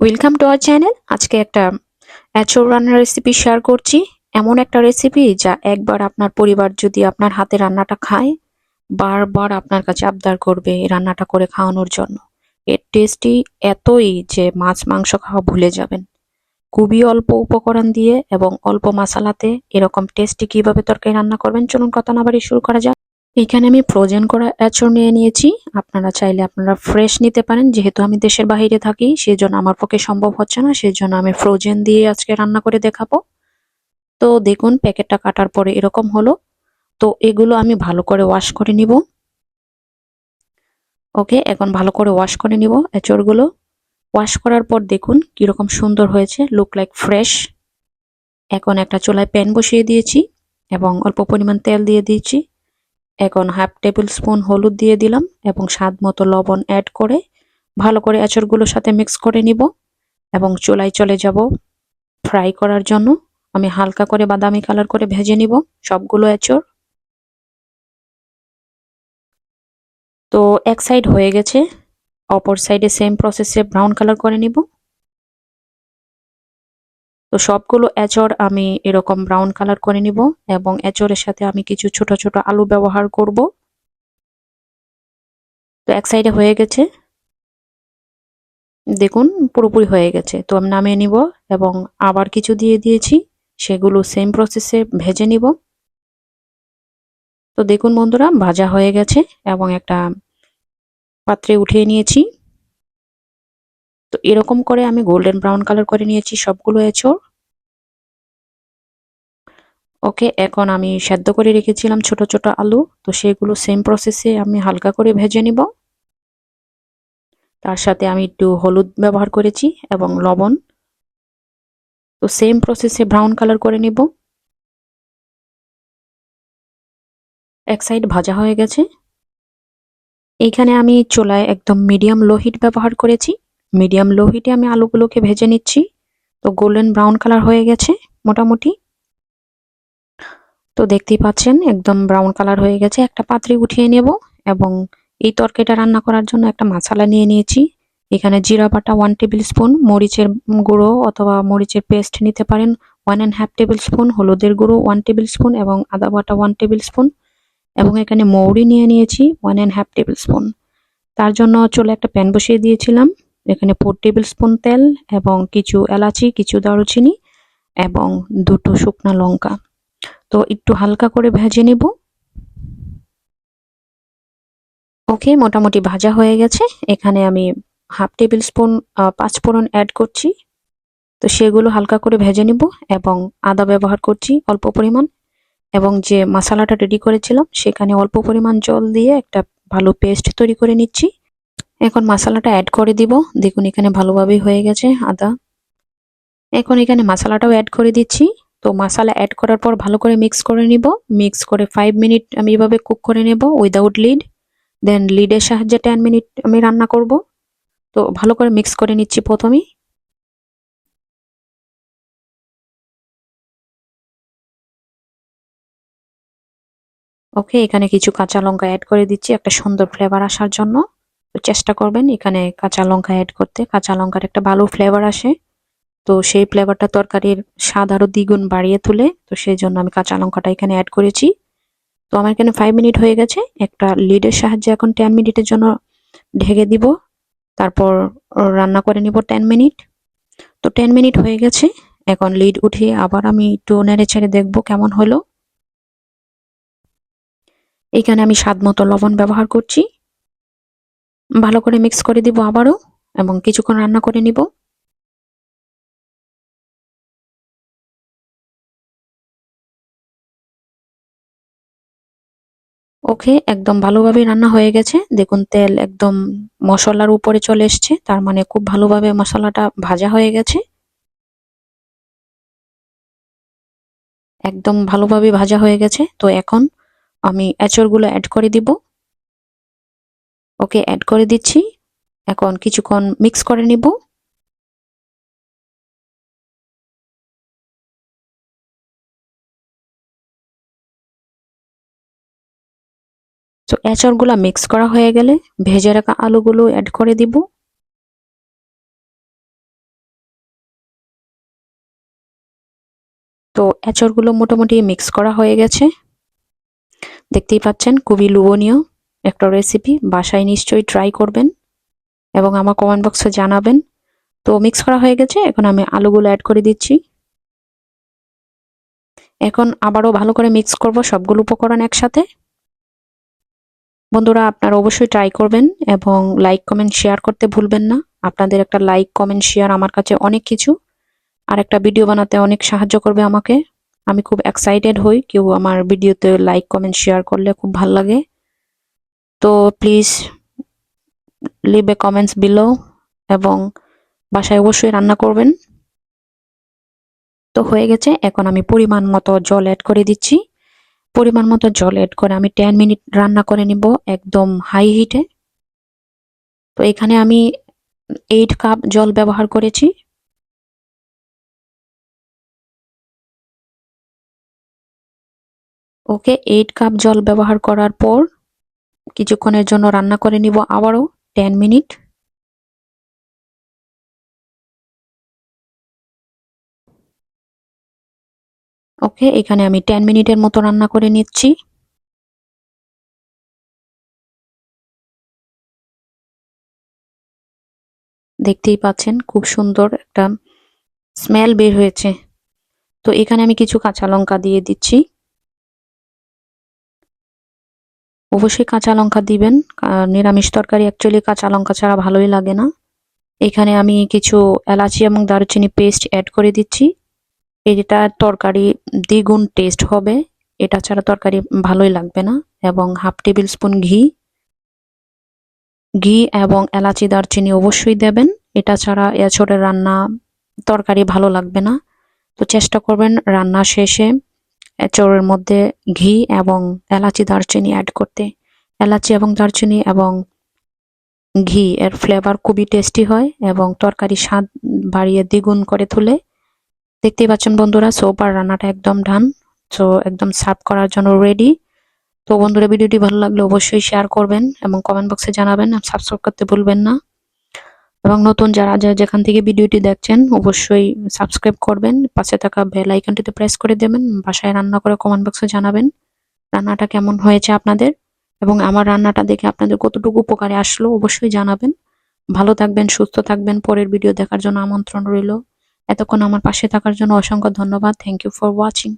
Welcome to our channel আজকে একটা এঁচড় রান্নার রেসিপি শেয়ার করছি। এমন একটা রেসিপি যা একবার আপনার পরিবার যদি আপনার হাতে রান্নাটা খায়, বারবার আপনার কাছে আবদার করবে এই রান্নাটা করে খাওয়ানোর জন্য। এর টেস্টি এতই যে মাছ, মাংস খাওয়া ভুলে যাবেন। খুবই অল্প উপকরণ দিয়ে এবং অল্প মশলাতে এরকম টেস্টি কীভাবে তরকারি রান্না করবেন, চলুন কথা না বাড়ি শুরু করা যাক। এখানে আমি ফ্রোজেন করা এঁচড় নিয়ে নিয়েছি। আপনারা চাইলে আপনারা ফ্রেশ নিতে পারেন। যেহেতু আমি দেশের বাইরে থাকি সেই জন্য আমার পক্ষে সম্ভব হচ্ছে না। সেই জন্য আমি ফ্রোজেন দিয়ে আজকে রান্না করে দেখাবো। তো দেখুন, প্যাকেটটা কাটার পরে এরকম হলো। তো এগুলো আমি ভালো করে ওয়াশ করে নিব। ওকে, এখন ভালো করে ওয়াশ করে নিব এঁচড়গুলো। ওয়াশ করার পর দেখুন কীরকম সুন্দর হয়েছে লুক লাইক ফ্রেশ এখন একটা চুলায় প্যান বসিয়ে দিয়েছি এবং অল্প পরিমাণ তেল দিয়ে দিয়েছি। এখন হাফ টেবিল স্পুন হলুদ দিয়ে দিলাম এবং স্বাদ মতো লবণ অ্যাড করে ভালো করে আচারগুলোর সাথে মিক্স করে নিব এবং চুলায় চলে যাব ফ্রাই করার জন্য। আমি হালকা করে বাদামি কালার করে ভেজে নিব সবগুলো আচর তো এক সাইড হয়ে গেছে, অপর সাইডে সেম প্রসেসে ব্রাউন কালার করে নিব। তো সবগুলো এচর আমি এরকম ব্রাউন কালার করে নিব এবং এচরের সাথে আমি কিছু ছোট ছোট আলু ব্যবহার করব। তো এক সাইডে হয়ে গেছে। দেখুন, পুরোপুরি হয়ে গেছে। তো আমি নামিয়ে নিব এবং আবার কিছু দিয়ে দিয়েছি। সেগুলো সেম প্রসেসে ভেজে নিব। তো দেখুন বন্ধুরা, ভাজা হয়ে গেছে এবং একটা পাত্রে উঠিয়ে নিয়েছি। তো এরকম করে আমি গোল্ডেন ব্রাউন কালার করে নিয়েছি সবগুলো এঁচড় ওকে, এখন আমি সেদ্ধ করে রেখেছিলাম ছোট ছোট আলু। তো সেগুলো সেম প্রসেসে আমি হালকা করে ভেজে নিব। তার সাথে আমি একটু হলুদ ব্যবহার করেছি এবং লবণ। তো সেম প্রসেসে ব্রাউন কালার করে নিব। এক সাইড ভাজা হয়ে গেছে। এইখানে আমি চুলায় একদম মিডিয়াম লো হিট ব্যবহার করেছি। মিডিয়াম লো হিটে আমি আলুগুলোকে ভেজে নিচ্ছি। তো গোল্ডেন ব্রাউন কালার হয়ে গেছে মোটামুটি। তো দেখতেই পাচ্ছেন, একদম ব্রাউন কালার হয়ে গেছে। একটা পাত্রে উঠিয়ে নেব এবং এই তরকারিটা রান্না করার জন্য একটা মশলা নিয়ে নিয়েছি। এখানে জিরা বাটা ওয়ান টেবিল স্পুন মরিচের গুঁড়ো অথবা মরিচের পেস্ট নিতে পারেন। One and half tablespoon হলুদের গুঁড়ো ওয়ান টেবিল স্পুন এবং আদা বাটা ওয়ান টেবিল স্পুন এবং এখানে মৌরি নিয়ে নিয়েছি one and half tablespoon তার জন্য চলে একটা প্যান বসিয়ে দিয়েছিলাম। এখানে ফোর টেবিল স্পুন তেল এবং কিছু এলাচি, কিছু দারুচিনি এবং দুটো শুকনো লঙ্কা। তো একটু হালকা করে ভেজে নেব। ওকে, মোটামুটি ভাজা হয়ে গেছে। এখানে আমি হাফ টেবিল স্পুন পাঁচফোড়ন অ্যাড করছি। তো সেগুলো হালকা করে ভেজে নিব এবং আদা ব্যবহার করছি অল্প পরিমাণ এবং যে মশলাটা রেডি করেছিলাম সেখানে অল্প পরিমাণ জল দিয়ে একটা ভালো পেস্ট তৈরি করে নিচ্ছি। এখন মশলাটা অ্যাড করে দিব। দেখুন, এখানে ভালোভাবেই হয়ে গেছে আদা। এখন এখানে মশলাটাও অ্যাড করে দিচ্ছি। তো মশলা অ্যাড করার পর ভালো করে মিক্স করে নিব। মিক্স করে ফাইভ মিনিট আমি এভাবে কুক করে নেব উইদাউট লিড দেন লিডের সাহায্যে টেন মিনিট আমি রান্না করব। তো ভালো করে মিক্স করে নিচ্ছি প্রথমেই। ওকে এখানে কিছু কাঁচা লঙ্কা অ্যাড করে দিচ্ছি একটা সুন্দর ফ্লেভার আসার জন্য। চেষ্টা করবেন এখানে কাঁচা লঙ্কা অ্যাড করতে। কাঁচা লঙ্কার একটা ভালো ফ্লেভার আসে। তো সেই ফ্লেভারটা তরকারির স্বাদ আরও দ্বিগুণ বাড়িয়ে তোলে। তো সেই জন্য আমি কাঁচা লঙ্কাটা এখানে অ্যাড করেছি। তো আমার এখানে ফাইভ মিনিট হয়ে গেছে। একটা লিডের সাহায্যে এখন টেন মিনিটের জন্য ঢেকে দিব। তারপর রান্না করে নিব টেন মিনিট তো টেন মিনিট হয়ে গেছে। এখন লিড উঠিয়ে আবার আমি একটু নেড়ে ছেড়ে দেখব কেমন হলো। এখানে আমি স্বাদ মতো লবণ ব্যবহার করছি। ভালো করে মিক্স করে দিব আবারও এবং কিছুক্ষণ রান্না করে নিব। ওকে, একদম ভালোভাবে রান্না হয়ে গেছে। দেখুন, তেল একদম মশলার উপরে চলে এসছে, তার মানে খুব ভালোভাবে মশলাটা ভাজা হয়ে গেছে। একদম ভালোভাবে ভাজা হয়ে গেছে। তো এখন আমি এঁচড়গুলো অ্যাড করে দিব। ওকে অ্যাড করে দিচ্ছি। এখন কিছুক্ষণ মিক্স করে নিব। তো এঁচড়গুলো মিক্স করা হয়ে গেলে ভেজে রাখা আলুগুলো অ্যাড করে দিব। তো, এঁচড়গুলো মোটামুটি মিক্স করা হয়ে গেছে। দেখতেই পাচ্ছেন, খুবই লুবনীয় একটা রেসিপি বাসায় নিশ্চয়ই ট্রাই করবেন এবং আমার কমেন্ট বক্সে জানাবেন। তো মিক্স করা হয়ে গেছে, এখন আমি আলুগুলো অ্যাড করে দিচ্ছি। এখন আবারও ভালো করে মিক্স করব সবগুলো উপকরণ একসাথে। বন্ধুরা, আপনারা অবশ্যই ট্রাই করবেন এবং লাইক কমেন্ট শেয়ার করতে ভুলবেন না। আপনাদের একটা লাইক কমেন্ট শেয়ার আমার কাছে অনেক কিছু। আর একটা ভিডিও বানাতে অনেক সাহায্য করবে আমাকে। আমি খুব এক্সাইটেড হই, কেউ আমার ভিডিওতে লাইক কমেন্ট শেয়ার করলে খুব ভালো লাগে। তো please leave a comments below এবং বাসায় অবশ্যই রান্না করবেন। তো হয়ে গেছে, এখন আমি পরিমাণ মতো জল অ্যাড করে দিচ্ছি। পরিমাণ মতো জল অ্যাড করে আমি টেন মিনিট রান্না করে নিব একদম হাই হিটে তো এখানে আমি এইট কাপ জল ব্যবহার করেছি। ওকে এইট কাপ জল ব্যবহার করার পর কিছুক্ষণের জন্য রান্না করে নিব আবারও টেন মিনিট ওকে এখানে আমি টেন মিনিটের মতো রান্না করে নিচ্ছি। দেখতেই পাচ্ছেন, খুব সুন্দর একটা স্মেল বের হয়েছে। তো এখানে আমি কিছু কাঁচা লঙ্কা দিয়ে দিচ্ছি। অবশ্যই কাঁচা লঙ্কা দিবেন। নিরামিষ তরকারি অ্যাকচুয়ালি কাঁচা লঙ্কা ছাড়া ভালোই লাগে না। এখানে আমি কিছু এলাচি এবং দারুচিনি পেস্ট অ্যাড করে দিচ্ছি। এটা তরকারি দ্বিগুণ টেস্ট হবে। এটা ছাড়া তরকারি ভালোই লাগবে না। এবং হাফ টেবিল স্পুন ঘি। ঘি এবং এলাচি, দারচিনি অবশ্যই দেবেন। এটা ছাড়া এছড়ের রান্না তরকারি ভালো লাগবে না। তো চেষ্টা করবেন রান্না শেষে এঁচড়ের মধ্যে ঘি এবং এলাচি, দারচিনি অ্যাড করতে। এলাচি এবং দারচিনি এবং ঘি, এর ফ্লেভার খুবই টেস্টি হয় এবং তরকারি স্বাদ বাড়িয়ে দ্বিগুণ করে তুলে। দেখতেই পাচ্ছেন বন্ধুরা সোপার রান্নাটা একদম ডান সো একদম সার্ভ করার জন্য রেডি তো বন্ধুরা, ভিডিওটি ভালো লাগলে অবশ্যই শেয়ার করবেন এবং কমেন্ট বক্সে জানাবেন। সাবস্ক্রাইব করতে ভুলবেন না। এবং নতুন যারা যেখান থেকে ভিডিওটি দেখছেন, অবশ্যই সাবস্ক্রাইব করবেন, পাশে থাকা বেল আইকনটিতে প্রেস করে দেবেন, বাসায় রান্না করে কমেন্ট বক্সে জানাবেন, রান্নাটা কেমন হয়েছে আপনাদের এবং আমার রান্নাটা দেখে আপনাদের কতটুকু উপকারে আসলো অবশ্যই জানাবেন। ভালো থাকবেন, সুস্থ থাকবেন, পরের ভিডিও দেখার জন্য আমন্ত্রণ রইল। এতক্ষণ আমার পাশে থাকার জন্য অসংখ্য ধন্যবাদ। Thank you for watching